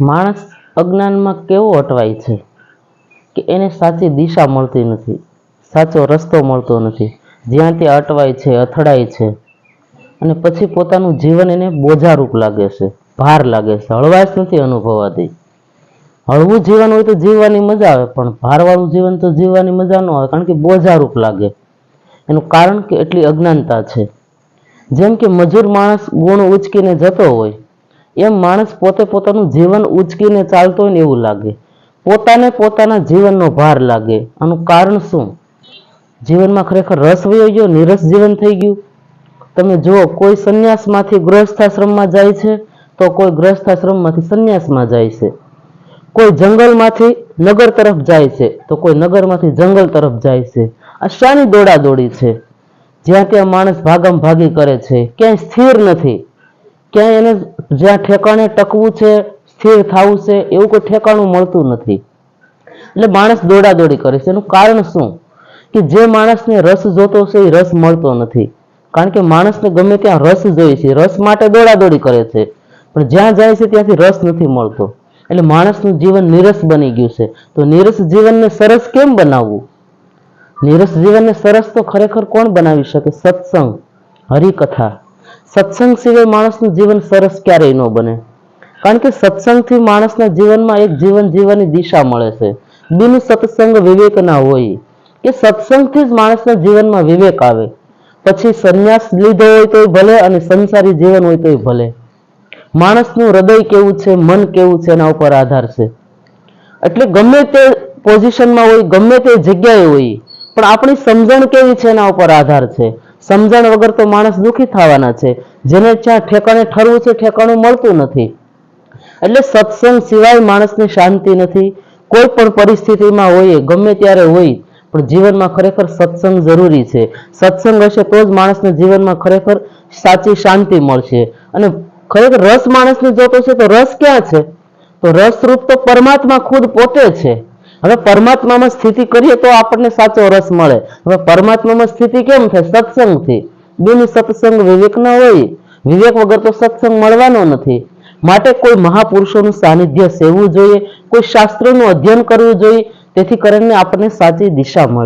માણસ અજ્ઞાનમાં કેવો અટવાય છે કે એને સાચી દિશા મળતી નથી, સાચો રસ્તો મળતો નથી જ્યાં ત્યાં અટવાય છે, અથડાય છે અને પછી પોતાનું જીવન એને બોજારૂપ લાગે છે, ભાર લાગે છે, હળવાશ નથી અનુભવાતી. હળવું જીવન હોય તો જીવવાની મજા આવે, પણ ભારવાળું જીવન તો જીવવાની મજા ન આવે, કારણ કે બોજારૂપ લાગે. એનું કારણ કે એટલી અજ્ઞાનતા છે. જેમ કે મજૂર માણસ ગુણ ઉચકીને જતો હોય એમ માણસ પોતે પોતાનું જીવન ઉચકીને ચાલતો હોય ને એવું લાગે. પોતાને પોતાના જીવનનો ભાર લાગે. આનું કારણ શું? જીવનમાં ખરેખર રસ વયો ગયો? નિરસ જીવન થઈ ગયું? તમે જુઓ, કોઈ સંન્યાસમાંથી ગૃહસ્થાશ્રમમાં જાય છે તો કોઈ ગૃહસ્થાશ્રમમાંથી સંન્યાસમાં જાય છે. કોઈ જંગલમાંથી નગર તરફ જાય છે તો કોઈ નગરમાંથી જંગલ તરફ જાય છે. આ શાની દોડાદોડી છે. જ્યાં ત્યાં માણસ ભાગમ ભાગી કરે છે. ક્યાંય સ્થિર નથી. ક્યાંય એને જ્યાં ઠેકાણે ટકવું છે, સ્થિર થવું છે, એવું કોઈ ઠેકાણું મળતું નથી. એટલે માણસ દોડાદોડી કરે છે. એનું કારણ શું? કે જે માણસને રસ જોતો છે, એ રસ મળતો નથી. કારણ કે માણસને ગમે ત્યાં રસ જોઈએ છે, રસ માટે દોડાદોડી કરે છે. પણ જ્યાં જાય છે, ત્યાંથી રસ નથી મળતો. એટલે માણસનું જીવન નીરસ બની ગયું છે. તો નીરસ જીવનને સરસ કેમ બનાવવું? નીરસ જીવનને સરસ તો ખરેખર કોણ બનાવી શકે? સત્સંગ, હરિકથા. સત્સંગ સિવાય માણસનું જીવન સરસ ક્યારેય ન બને. કારણ કે સત્સંગથી માણસના જીવનમાં એક જીવન જીવવાની દિશા મળે છે. બિન સત્સંગ વિવેક ના હોય. એ સત્સંગથી જ માણસના જીવનમાં વિવેક આવે. પછી સંન્યાસ લીધો હોય તોય ભલે અને સંસારી જીવન હોય તોય ભલે. માણસનું હૃદય કેવું છે, મન કેવું છે, એના ઉપર આધાર છે. એટલે ગમે તે પોઝિશનમાં હોય, ગમે તે જગ્યાએ હોય, પણ આપણી સમજણ કેવી છે, એના ઉપર આધાર છે. સમજણ વગર તો માણસ દુઃખી થવાના છે. જેને જ્યાં ઠેકાણે ઠરવું છે, ઠેકાણું મળતું નથી. એટલે સત્સંગ સિવાય માણસને શાંતિ નથી. કોઈ પણ પરિસ્થિતિમાં હોય, ગમે ત્યારે હોય, પણ જીવનમાં ખરેખર સત્સંગ જરૂરી છે. સત્સંગ હશે તો જ માણસને જીવનમાં ખરેખર સાચી શાંતિ મળશે. અને ખરેખર રસ માણસને જોતો છે, તો રસ ક્યાં છે? તો રસરૂપ તો પરમાત્મા ખુદ પોતે છે. હવે પરમાત્મામાં સ્થિતિ કરીએ તો આપણને સાચો રસ મળે. હવે પરમાત્મામાં સ્થિતિ કેમ થાય સત્સંગથી. બિન સત્સંગ વિવેક ન હોય. વિવેક વગર તો સત્સંગ મળવાનો નથી. માટે કોઈ મહાપુરુષોનું સાનિધ્ય સેવવું જોઈએ, કોઈ શાસ્ત્રોનું અધ્યયન કરવું જોઈએ, તેથી કરીને આપણને સાચી દિશા મળે.